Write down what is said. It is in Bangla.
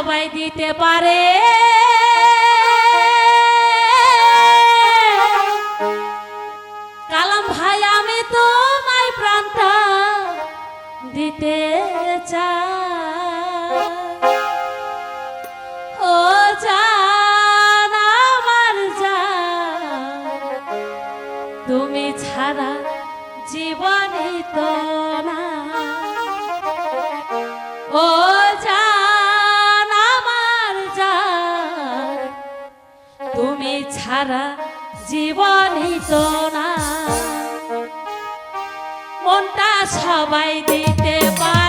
সবাই দিতে পারে। কালাম ভাই আমি তোমায় প্রাণটা দিতে চাই। তুমি জীবন জীবনই তো না মনটা সবাই দিতে পারে।